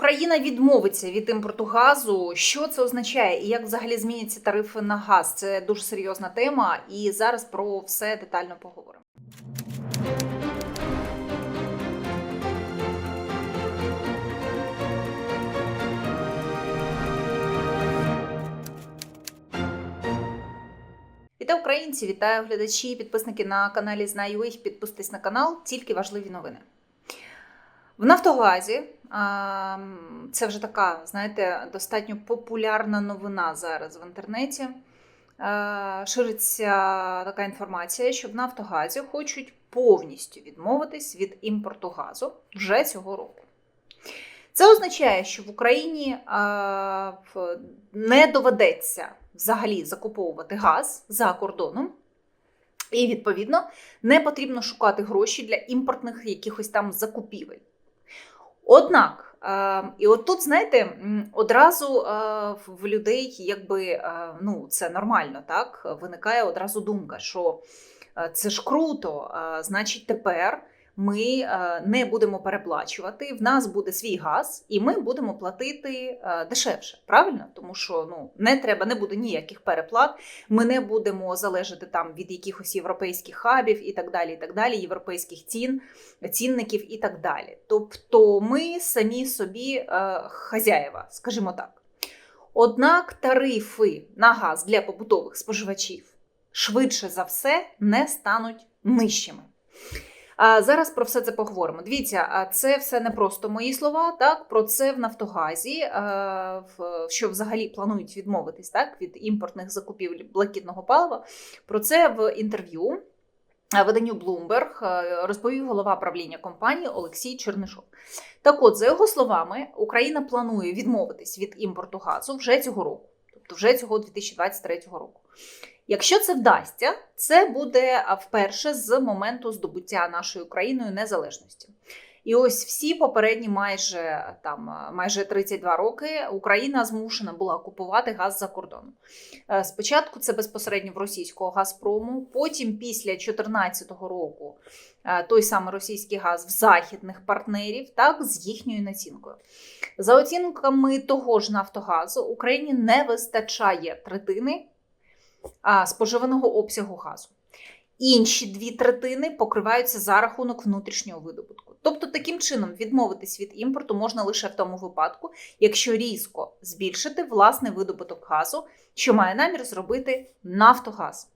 Україна відмовиться від імпорту газу. Що це означає і як взагалі зміняться тарифи на газ? Це дуже серйозна тема, і зараз про все детально поговоримо. Вітаю українці, вітаю глядачі, підписники на каналі Знаю їх. Підписуйтесь на канал, тільки важливі новини. В Нафтогазі це вже така, знаєте, достатньо популярна новина зараз в інтернеті. Шириться така інформація, що в Нафтогазі хочуть повністю відмовитись від імпорту газу вже цього року. Це означає, що в Україні не доведеться взагалі закуповувати газ за кордоном. І, відповідно, не потрібно шукати гроші для імпортних якихось там закупівель. Однак, е, і от тут, знаєте, одразу е, в людей, якби е, ну, це нормально, так? Виникає одразу думка, що це ж круто, значить, тепер ми е, не будемо переплачувати, в нас буде свій газ, і ми будемо платити е, дешевше. Правильно? Тому що ну, не треба, не буде ніяких переплат. Ми не будемо залежати там від якихось європейських хабів і так далі, і так далі, європейських цін, цінників і так далі. Тобто ми самі собі е, хазяєва, скажімо так. Однак тарифи на газ для побутових споживачів швидше за все не стануть нижчими. А зараз про все це поговоримо. Дивіться, а це все не просто мої слова. Так про це в Нафтогазі, що взагалі планують відмовитись так від імпортних закупівель блакитного палива. Про це в інтерв'ю виданню Bloomberg розповів голова правління компанії Олексій Чернишов. Так от, за його словами, Україна планує відмовитись від імпорту газу вже цього року, тобто вже цього 2023 року. Якщо це вдасться, це буде вперше з моменту здобуття нашою країною незалежності. І ось всі попередні майже там майже 32 роки Україна змушена була купувати газ за кордоном. Е, Спочатку це безпосередньо в російського Газпрому, потім після 2014 року е, той самий російський газ в західних партнерів, так з їхньою націнкою. За оцінками того ж Нафтогазу, Україні не вистачає третини споживаного обсягу газу. Інші дві третини покриваються за рахунок внутрішнього видобутку. Тобто, таким чином відмовитись від імпорту можна лише в тому випадку, якщо різко збільшити власний видобуток газу, що має намір зробити Нафтогаз.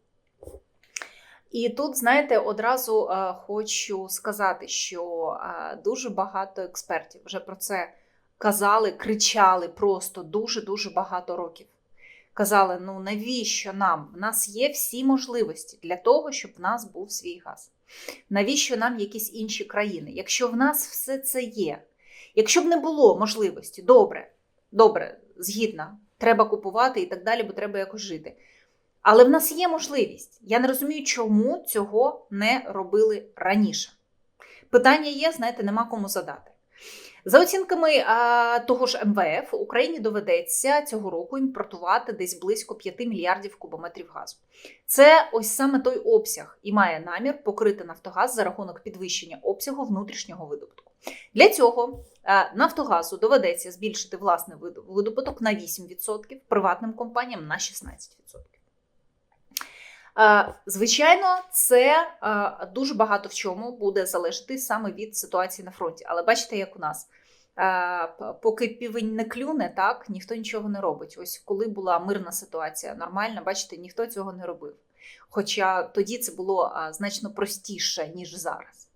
І тут, знаєте, одразу е, хочу сказати, що е, дуже багато експертів вже про це казали, кричали просто дуже-дуже багато років казали: ну навіщо нам? В нас є всі можливості для того, щоб в нас був свій газ. Навіщо нам якісь інші країни? Якщо в нас все це є, якщо б не було можливості, добре, добре, згідна, треба купувати і так далі, бо треба якось жити. Але в нас є можливість. Я не розумію, чому цього не робили раніше. Питання є, знаєте, нема кому задати. За оцінками а, того ж МВФ, Україні доведеться цього року імпортувати десь близько 5 мільярдів кубометрів газу. Це ось саме той обсяг і має намір покрити Нафтогаз за рахунок підвищення обсягу внутрішнього видобутку. Для цього а, Нафтогазу доведеться збільшити власний вид- видобуток на 8%, приватним компаніям на 16%. Е, Звичайно, це е, дуже багато в чому буде залежати саме від ситуації на фронті. Але бачите, як у нас Е, поки півень не клюне, так ніхто нічого не робить. Ось коли була мирна ситуація, нормальна, бачите, ніхто цього не робив. Хоча тоді це було значно простіше, ніж зараз.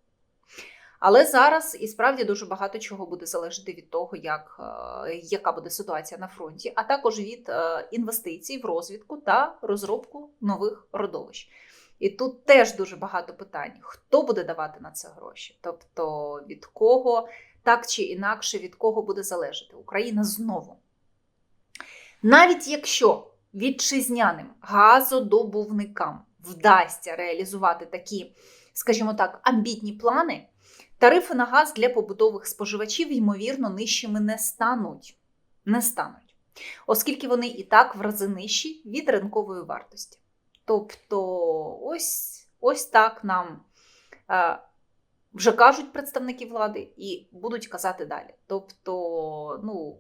Але зараз і справді дуже багато чого буде залежати від того, як, е, яка буде ситуація на фронті, а також від е, інвестицій в розвідку та розробку нових родовищ. І тут теж дуже багато питань: хто буде давати на це гроші? Тобто від кого так чи інакше від кого буде залежати Україна знову. Навіть якщо вітчизняним газодобувникам вдасться реалізувати такі, скажімо так, амбітні плани, тарифи на газ для побутових споживачів, ймовірно, нижчими не стануть. Не стануть, оскільки вони і так в рази нижчі від ринкової вартості. Тобто, ось, ось так нам е, Вже кажуть представники влади і будуть казати далі. Тобто, ну,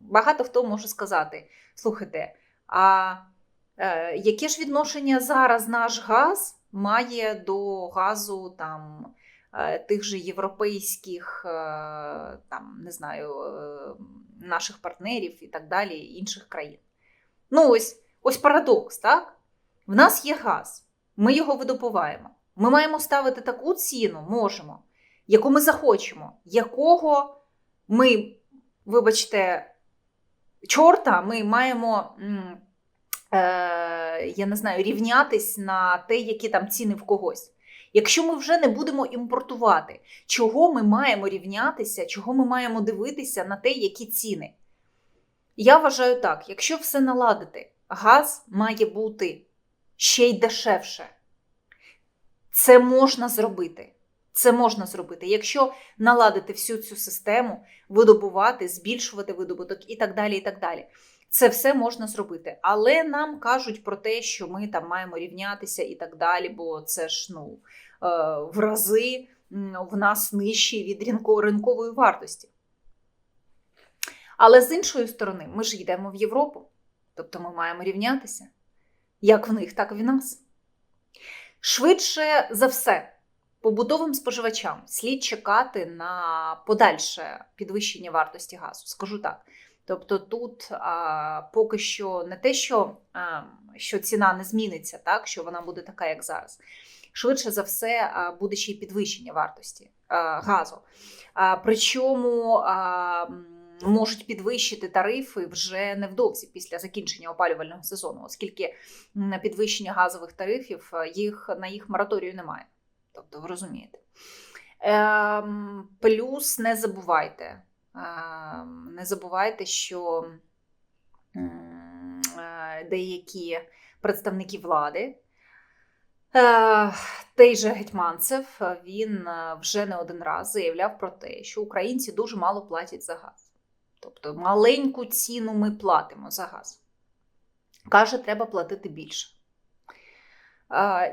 багато хто може сказати: слухайте, а е, яке ж відношення зараз наш газ має до газу там, тих же європейських, е, там, не знаю, е, наших партнерів і так далі, інших країн? Ну, ось, ось парадокс, так? В нас є газ, ми його видобуваємо. Ми маємо ставити таку ціну, можемо, яку ми захочемо, якого ми, вибачте, чорта, ми маємо, е, я не знаю, рівнятись на те, які там ціни в когось. Якщо ми вже не будемо імпортувати, чого ми маємо рівнятися, чого ми маємо дивитися на те, які ціни? Я вважаю так: якщо все наладити, газ має бути ще й дешевше. Це можна зробити. Це можна зробити. Якщо наладити всю цю систему, видобувати, збільшувати видобуток і так далі. і так далі. Це все можна зробити. Але нам кажуть про те, що ми там маємо рівнятися і так далі, бо це ж ну, е, в рази в нас нижчі від ринкової вартості. Але з іншої сторони, ми ж йдемо в Європу, тобто ми маємо рівнятися як в них, так і в нас. Швидше за все, побутовим споживачам слід чекати на подальше підвищення вартості газу. Скажу так. Тобто тут а, поки що не те, що, а, що ціна не зміниться, так, що вона буде така, як зараз. Швидше за все, а, буде ще й підвищення вартості а, газу. А, причому а, можуть підвищити тарифи вже невдовзі після закінчення опалювального сезону, оскільки підвищення газових тарифів їх, на їх мораторію немає. Тобто, ви розумієте. Ем, плюс не забувайте, не забувайте, що е, деякі представники влади. Е, Той же Гетьманцев він е, вже не один раз заявляв про те, що українці дуже мало платять за газ. Тобто маленьку ціну ми платимо за газ. Каже, треба платити більше.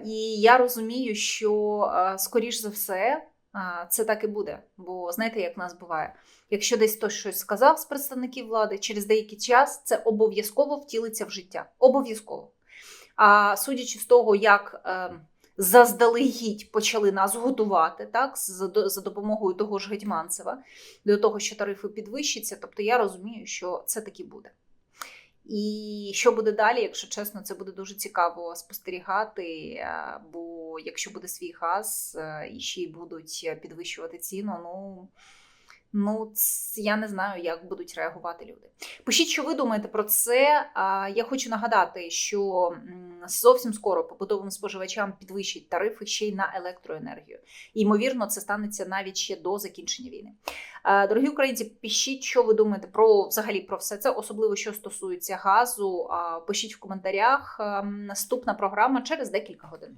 І я розумію, що, скоріш за все, це так і буде. Бо знаєте, як в нас буває? Якщо десь хтось щось сказав з представників влади, через деякий час це обов'язково втілиться в життя. Обов'язково. А судячи з того, як е, заздалегідь почали нас готувати, так, за, за допомогою того ж Гетьманцева, до того, що тарифи підвищаться, тобто я розумію, що це таки буде. І що буде далі, якщо чесно, це буде дуже цікаво спостерігати. е, Бо якщо буде свій газ е, і ще й будуть підвищувати ціну, ну. Ну, я не знаю, як будуть реагувати люди. Пишіть, що ви думаєте про це. Я хочу нагадати, що зовсім скоро побутовим споживачам підвищать тарифи ще й на електроенергію. І, ймовірно, це станеться навіть ще до закінчення війни. Е, Дорогі українці, пишіть, що ви думаєте про взагалі про все це, особливо що стосується газу. Пишіть в коментарях. Ем, Наступна програма через декілька годин.